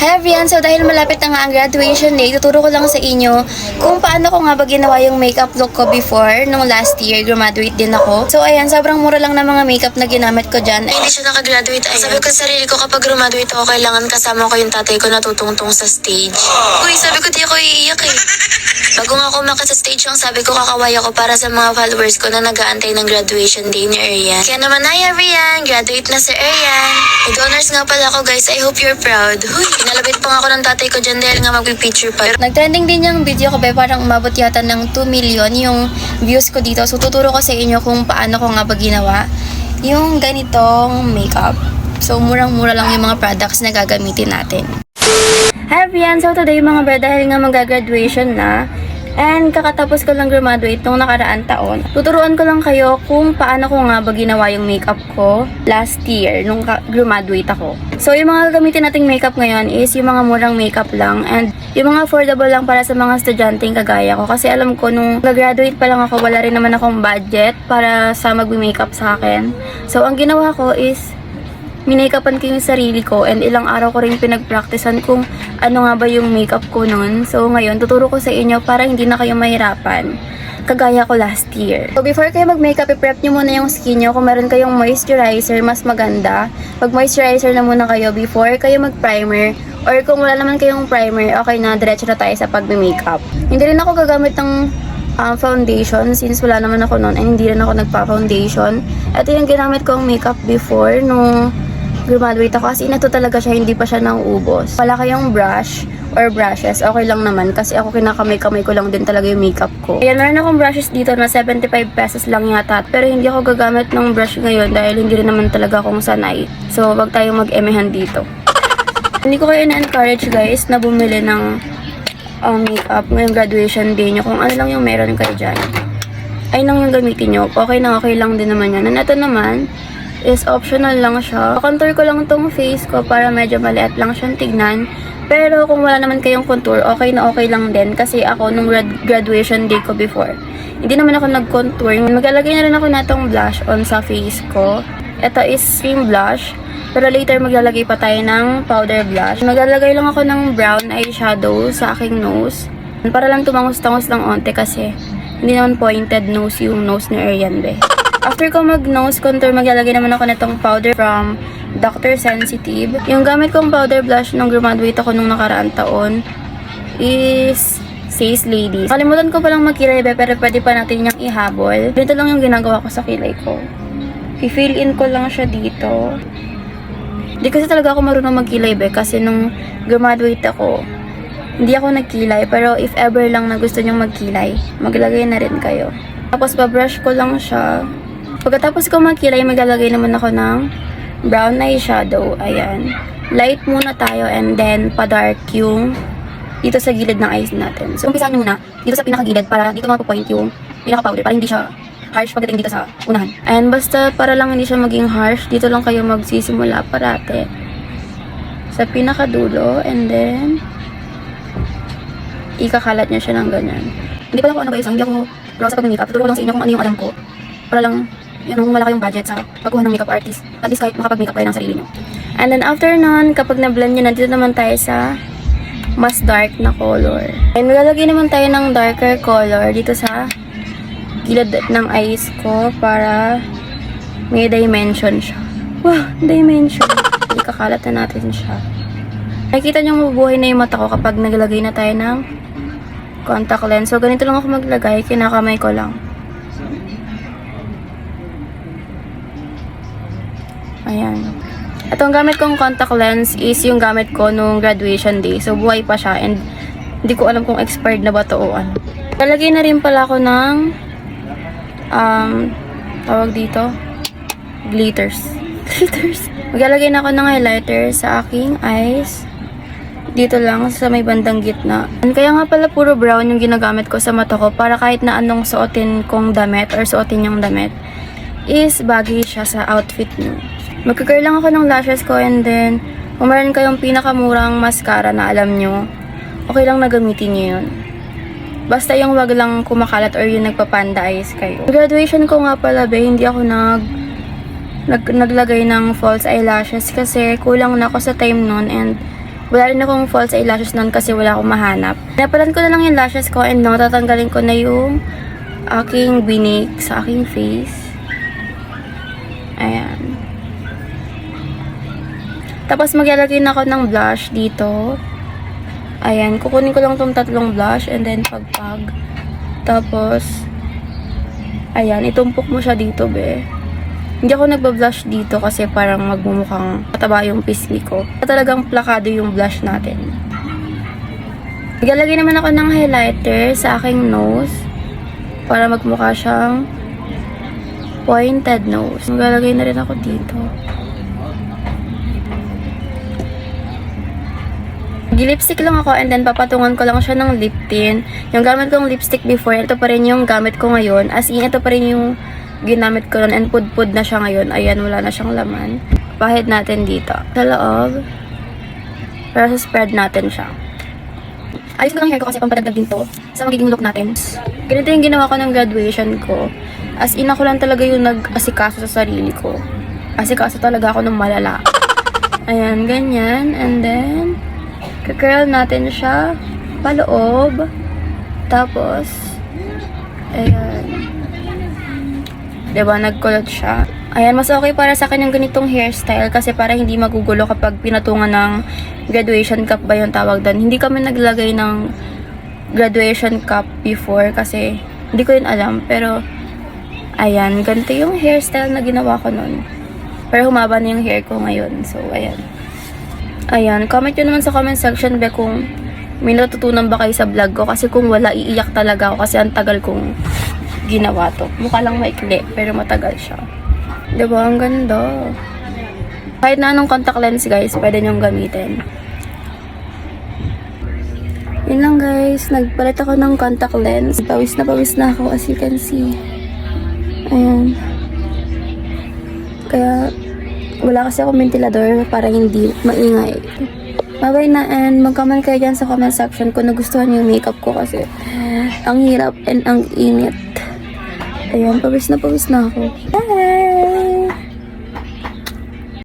Hi everyone! So dahil malapit na nga ang graduation day, tuturo ko lang sa inyo kung paano ko nga ba ginawa yung makeup look ko before nung last year, graduate din ako. So ayan, sobrang mura lang ng mga makeup na ginamit ko dyan. Ay, hindi siya nakagraduate. Ayan. Sabi ko sa sarili ko kapag graduate ako, kailangan kasama ko yung tatay ko na tutungtong sa stage. Uy, sabi ko di ako iiyak eh. Bago nga ako umakit sa stage, ang sabi ko kakaway ako para sa mga followers ko na nag-aantay ng graduation day ni Arian. Kaya naman, hi Arian! Graduate na si Arian! Nag-honors nga pala ako guys, I hope you're proud. Huy, pinalabit pa nga ako ng tatay ko dyan dahil nga mag-picture pa. Nag-trending din yung video ko ba, parang umabot yata ng 2 million yung views ko dito. So tuturo ko sa inyo kung paano ko nga ba ginawa yung ganitong makeup. So murang-mura lang yung mga products na gagamitin natin. Hi everyone! So today mga brad, dahil nga mag-graduation na, and kakatapos ko lang graduate nung nakaraan taon, tuturuan ko lang kayo kung paano ko nga ba ginawa yung makeup ko last year nung graduate ako. So yung mga gagamitin nating makeup ngayon is yung mga murang makeup lang and yung mga affordable lang para sa mga estudyanteng kagaya ko. Kasi alam ko nung graduate pa lang ako, wala rin naman akong budget para sa mag-makeup sa akin. So ang ginawa ko is minakapan ko yung sarili ko and ilang araw ko rin pinagpraktisan kung ano nga ba yung makeup ko noon. So ngayon, tuturo ko sa inyo para hindi na kayo mahirapan. Kagaya ko last year. So before kayo mag-makeup, i-prep nyo muna yung skin nyo. Kung meron kayong moisturizer, mas maganda. Mag-moisturizer na muna kayo before kayo mag-primer. Or kung wala naman kayong primer, okay na, diretso na tayo sa pag-makeup. Hindi rin ako gagamit ng um, foundation since wala naman ako noon and hindi rin ako nagpa-foundation. Ito yung ginamit kong makeup before nung graduate ako kasi ito talaga siya, hindi pa siya nauubos. Wala kayong brush or brushes, okay lang naman kasi ako kinakamay-kamay ko lang din talaga yung makeup ko. Ayan, meron akong brushes dito na 75 pesos lang yata. Pero hindi ako gagamit ng brush ngayon dahil hindi rin naman talaga akong sanay. So, wag tayong mag-emehan dito. Hindi ko kayo na-encourage guys na bumili ng um, makeup ngayong graduation day nyo. Kung ano lang yung meron kayo dyan. Ay lang yung gamitin nyo. Okay na okay lang din naman yan. And ito naman is optional lang siya. Contour ko lang tong face ko para medyo maliit lang siyang tignan. Pero kung wala naman kayong contour, okay na okay lang din. Kasi ako, nung grad- graduation day ko before, hindi naman ako nag-contour. Maglalagay na rin ako natong blush on sa face ko. Ito is cream blush. Pero later maglalagay pa tayo ng powder blush. Maglalagay lang ako ng brown eyeshadow sa aking nose. Para lang tumangos-tangos ng onte kasi hindi naman pointed nose yung nose ni Arian Be. After ko mag-nose contour, maglalagay naman ako nitong powder from Dr. Sensitive. Yung gamit kong powder blush nung graduate ako nung nakaraan taon is Says Ladies. Kalimutan ko palang magkilay be, pero pwede pa natin niyang ihabol. Dito lang yung ginagawa ko sa kilay ko. I-fill in ko lang siya dito. Hindi kasi talaga ako marunong magkilay be, kasi nung graduate ako, hindi ako nagkilay, pero if ever lang na gusto nyong magkilay, maglagay na rin kayo. Tapos babrush ko lang siya. Pagkatapos ko magkilay, maglalagay naman ako ng brown eyeshadow. Ayan. Light muna tayo and then pa-dark yung dito sa gilid ng eyes natin. So, umpisahan muna dito sa pinakagilid para dito mapo-point yung pinaka-powder para hindi siya harsh pagdating dito sa unahan. And basta para lang hindi siya maging harsh, dito lang kayo magsisimula parate. Sa pinakadulo and then ikakalat niya siya ng ganyan. Hindi pa lang ako ano guys, hindi ako raw sa pag-makeup. Tuturo lang sa inyo kung ano yung alam ko. Para lang, yun, kung wala kayong budget sa pagkuha ng makeup artist. At least kahit makapag-makeup kayo ng sarili nyo. And then after nun, kapag na-blend nyo, nandito naman tayo sa mas dark na color. And maglalagay naman tayo ng darker color dito sa gilid ng eyes ko para may dimension siya. Wow, dimension. Hindi na natin siya. Nakikita niyo mabubuhay na yung mata ko kapag naglagay na tayo ng contact lens. So, ganito lang ako maglagay. Kinakamay ko lang. Ayan. Ito gamit kong contact lens is yung gamit ko nung graduation day. So, buhay pa siya and hindi ko alam kung expired na ba to o ano. Lalagay na rin pala ako ng um, tawag dito, glitters. Glitters. Maglalagay na ako ng highlighter sa aking eyes. Dito lang sa may bandang gitna. And kaya nga pala puro brown yung ginagamit ko sa mata ko para kahit na anong suotin kong damit or suotin yung damit is bagay siya sa outfit niyo. Magkakar lang ako ng lashes ko and then kung kayong pinakamurang mascara na alam nyo, okay lang na gamitin nyo yun. Basta yung wag lang kumakalat or yung nagpapanda eyes kayo. Graduation ko nga pala be, hindi ako nag, nag naglagay ng false eyelashes kasi kulang na ako sa time nun and Wala rin akong false eyelashes nun kasi wala akong mahanap. Napalan ko na lang yung lashes ko and now tatanggalin ko na yung aking binik sa aking face. Ayan. Tapos maglalagay na ako ng blush dito. Ayan, kukunin ko lang tong tatlong blush and then pagpag. Tapos, ayan, itumpok mo siya dito, be. Hindi ako nagba-blush dito kasi parang magmumukhang mataba yung pisngi ko. Talagang plakado yung blush natin. Naglalagay naman ako ng highlighter sa aking nose para magmukha siyang pointed nose. Maglalagay na rin ako dito. Lipstick lang ako and then papatungan ko lang siya ng lip tint. Yung gamit kong lipstick before, ito pa rin yung gamit ko ngayon. As in, ito pa rin yung ginamit ko nun and pud-pud na siya ngayon. Ayan, wala na siyang laman. Pahid natin dito. Sa loob. Pero sa spread natin siya. Ayos ko lang hair ko kasi pampadagdag din to sa magiging look natin. Ganito yung ginawa ko ng graduation ko. As in, ako lang talaga yung nag-asikaso sa sarili ko. Asikaso talaga ako ng malala. Ayan, ganyan. And then, Kakurl natin siya paloob. Tapos, ayan. Diba, nagkulot siya. Ayan, mas okay para sa akin yung ganitong hairstyle kasi para hindi magugulo kapag pinatungan ng graduation cup ba yung tawag doon. Hindi kami naglagay ng graduation cup before kasi hindi ko yun alam. Pero, ayan, ganito yung hairstyle na ginawa ko noon. Pero humaba na yung hair ko ngayon. So, ayan. Ayan, comment nyo naman sa comment section be kung may natutunan ba kayo sa vlog ko. Kasi kung wala, iiyak talaga ako kasi ang tagal kong ginawa to. Mukha lang maikli, pero matagal siya. Diba? Ang ganda. Kahit na anong contact lens guys, pwede nyong gamitin. Yun lang guys, nagpalit ako ng contact lens. Pawis na pawis na ako as you can see. Ayan. Kaya, wala kasi ako ventilador para hindi maingay. Bye-bye na and mag-comment kayo dyan sa comment section kung nagustuhan yung makeup ko kasi ang hirap and ang init. Ayan, pawis na pawis na ako. Bye!